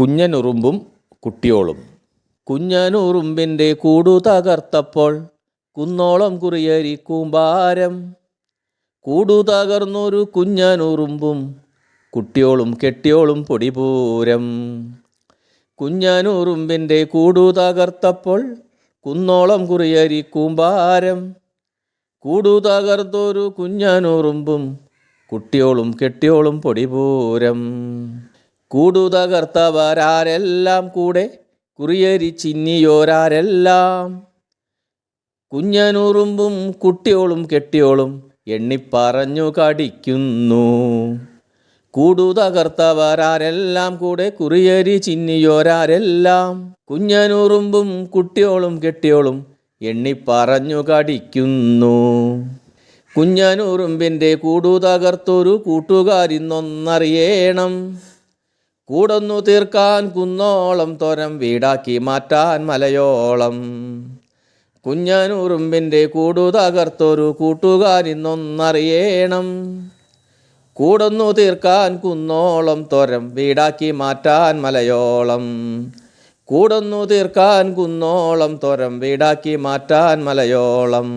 കുഞ്ഞനുറുമ്പും കുട്ടിയോളും. കുഞ്ഞനുറുമ്പിന്റെ കൂടു തകർത്തപ്പോൾ കുന്നോളം കുറിയരി കൂമ്പാരം. കൂടു തകർന്നൊരു കുഞ്ഞനുറുമ്പും കുട്ടിയോളും കെട്ടിയോളും പൊടിപൂരം. കുഞ്ഞനുറുമ്പിന്റെ കൂടു തകർത്തപ്പോൾ കുന്നോളം കുറിയരി കൂമ്പാരം. കൂടു തകർത്തൊരു കുഞ്ഞനുറുമ്പും കുട്ടിയോളും കെട്ടിയോളും പൊടിപൂരം. കൂടു തകർത്തവരാരെല്ലാം കൂടെ കുറിയരി ചിന്നിയോരാരെല്ലാം. കുഞ്ഞനുറുമ്പും കുട്ടിയോളും കെട്ടിയോളും എണ്ണിപ്പറഞ്ഞു കടിക്കുന്നു. കൂടുതകർത്തവരാരെല്ലാം കൂടെ കുറിയരി ചിന്നിയോരാരെല്ലാം. കുഞ്ഞനുറുമ്പും കുട്ടിയോളും കെട്ടിയോളും എണ്ണിപ്പറഞ്ഞു കടിക്കുന്നു. കുഞ്ഞനുറുമ്പിന്റെ കൂടുതകർത്തൊരു കൂട്ടുകാരിന്നൊന്നറിയണം. കൂടൊന്നു തീർക്കാൻ കുന്നോളം തോരം വീടാക്കി മാറ്റാൻ മലയോളം. കുഞ്ഞനുറുമ്പിന്റെ കൂടു തകർത്തൊരു കൂട്ടുകാരിന്നൊന്നറിയേണം കൂടൊന്നു തീർക്കാൻ കുന്നോളം തോരം വീടാക്കി മാറ്റാൻ മലയോളം. കൂടൊന്നു തീർക്കാൻ കുന്നോളം തോരം വീടാക്കി മാറ്റാൻ മലയോളം.